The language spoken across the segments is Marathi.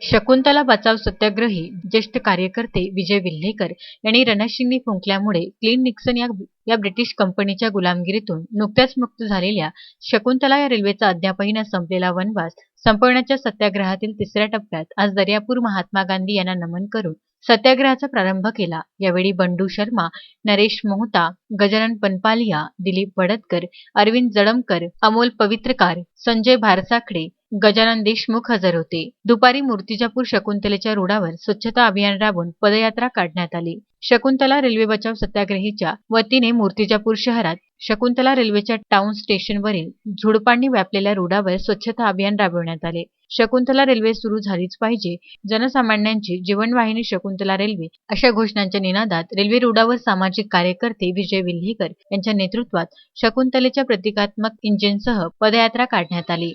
शकुंतला बचाव सत्याग्रही ज्येष्ठ कार्यकर्ते विजय विल्हेकर यांनी रणशिंगी फुंकल्यामुळे क्लीन निक्सन या या ब्रिटिश कंपनीच्या गुलामगिरीतून नुकत्याच मुक्त झालेल्या शकुंतला या रेल्वेचा अद्यापही न संपलेला वनवास संपवण्याच्या सत्याग्रहातील तिसऱ्या टप्प्यात आज दर्यापूर महात्मा गांधी यांना नमन करून सत्याग्रहाचा प्रारंभ केला. यावेळी बंडू शर्मा नरेश मोहता गजानन पनपालिया दिलीप बडतकर अरविंद जडमकर अमोल पवित्रकार संजय भारसाखडे गजानन देशमुख हजर होते. दुपारी मूर्तिजापूर शकुंतलेच्या रोडावर स्वच्छता अभियान राबवून पदयात्रा काढण्यात आली. शकुंतला रेल्वे बचाव सत्याग्रहीच्या वतीने मूर्तिजापूर शहरात शकुंतला रेल्वेच्या टाउन स्टेशनवरील झुडपांनी व्यापलेल्या रोडावर स्वच्छता अभियान राबविण्यात आले. शकुंतला रेल्वे सुरू झालीच पाहिजे. जनसामान्यांची जीवनवाहिनी शकुंतला रेल्वे अशा घोषणांच्या निनादात रेल्वे रोडावर सामाजिक कार्यकर्ते विजय विल्हेकर यांच्या नेतृत्वात शकुंतलेच्या प्रतिकात्मक इंजिनसह पदयात्रा काढण्यात आली.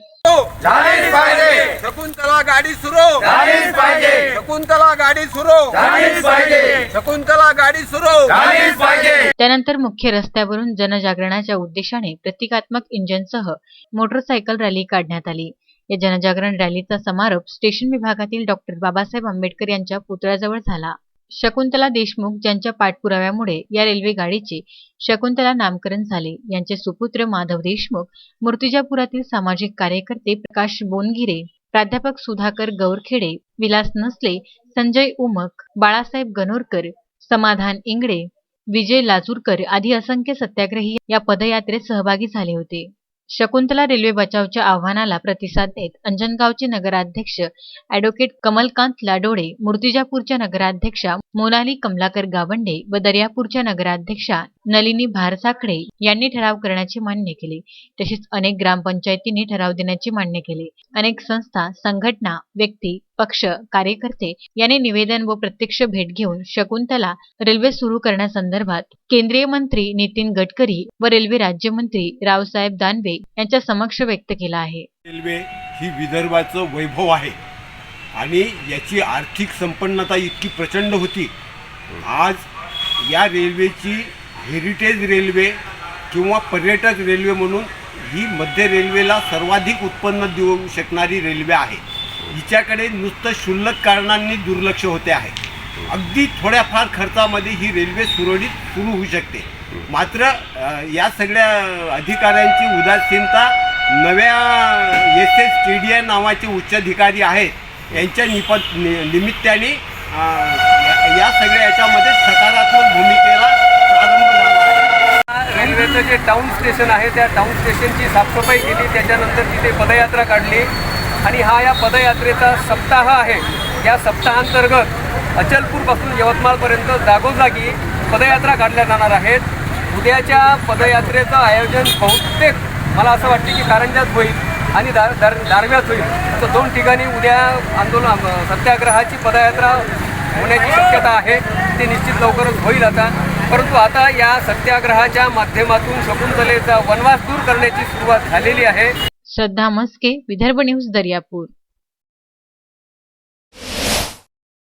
झालीच पाहिजे. शकुंतला गाडी सुरू. झालीच पाहिजे. शकुंतला गाडी सुरू. झालीच पाहिजे. शकुंतला गाडी सुरू. झालीच पाहिजे. त्यानंतर मुख्य रस्त्यावरून जनजागरणाच्या उद्देशाने प्रतिकात्मक इंजनसह मोटरसायकल रॅली काढण्यात आली. या जनजागरण रॅलीचा समारोप स्टेशन विभागातील डॉक्टर बाबासाहेब आंबेडकर यांच्या पुतळ्याजवळ झाला. शकुंतला देशमुख ज्यांच्या पाठपुराव्यामुळे या रेल्वे गाडीचे शकुंतला नामकरण झाले. यांचे सुपुत्र माधव देशमुख मूर्तिजापुरातील सामाजिक कार्यकर्ते प्रकाश बोनगिरे प्राध्यापक सुधाकर गौरखेडे विलास नसले संजय उमक बाळासाहेब गणोरकर समाधान इंगडे विजय लाजूरकर आदी असंख्य सत्याग्रही या पदयात्रेत सहभागी झाले होते. शकुंतला रेल्वे बचावच्या आव्हानाला प्रतिसाद देत अंजनगावचे नगराध्यक्ष ॲडव्होकेट कमलकांत लाडोळे मूर्तिजापूरच्या नगराध्यक्षा मोनाली कमलाकर गावंडे व दर्यापूरच्या नगराध्यक्षा नलिनी भारसाखडे यांनी ठराव करण्याचे मान्य केले. तसेच अनेक ग्रामपंचायतींनी ठराव देण्याचे मान्य केले. अनेक संस्था संघटना व्यक्ती पक्ष कार्यकर्ते यांनी निवेदन व प्रत्यक्ष भेट घेऊन शकुंतला रेल्वे सुरू करण्यासंदर्भात केंद्रीय मंत्री नितीन गडकरी व रेल्वे राज्यमंत्री रावसाहेब दानवे यांच्या समक्ष व्यक्त केला आहे. रेल्वे ही विदर्भाचं वैभव आहे आणि याची आर्थिक संपन्नता इतकी प्रचंड होती. आज या रेल्वेची हेरिटेज रेल्वे किंवा पर्यटक रेल्वे म्हणून ही मध्य रेल्वेला सर्वाधिक उत्पन्न देऊ शकणारी रेल्वे आहे. हिच्याकडे नुसतं क्षुल्लक कारणांनी दुर्लक्ष होते आहे. अगदी थोड्याफार खर्चामध्ये ही रेल्वे सुरळीत सुरू होऊ शकते. मात्र या सगळ्या अधिकाऱ्यांची उदासीनता नव्या एस एस के डी नावाचे उच्चाधिकारी आहेत यांच्या निप नि- निमित्ताने या- या सगळ्या याच्यामध्ये सकारात्मक भूमिकेला आहे जे टाऊन स्टेशन आहे त्या टाऊन स्टेशनची साफसफाई केली. त्याच्यानंतर तिथे पदयात्रा काढली. आणि हा या पदयात्रेचा सप्ताह आहे. या सप्ताहांतर्गत अचलपूरपासून यवतमाळपर्यंत जागोजागी पदयात्रा काढल्या जाणार आहेत. उद्याच्या पदयात्रेचं आयोजन बहुतेक मला असं वाटते की कारंजात होईल आणि दार दार दारव्यात होईल. तर दोन ठिकाणी उद्या आंदोलन सत्याग्रहाची पदयात्रा होण्याची शक्यता आहे. ते निश्चित लवकरच होईल आता. परंतु आता या सत्याग्रहाच्या माध्यमातून शकुंतलेचा वनवास दूर करण्याची सुरुवात झालेली आहे. श्रद्धा मस्के विदर्भ न्यूज दर्यापूर.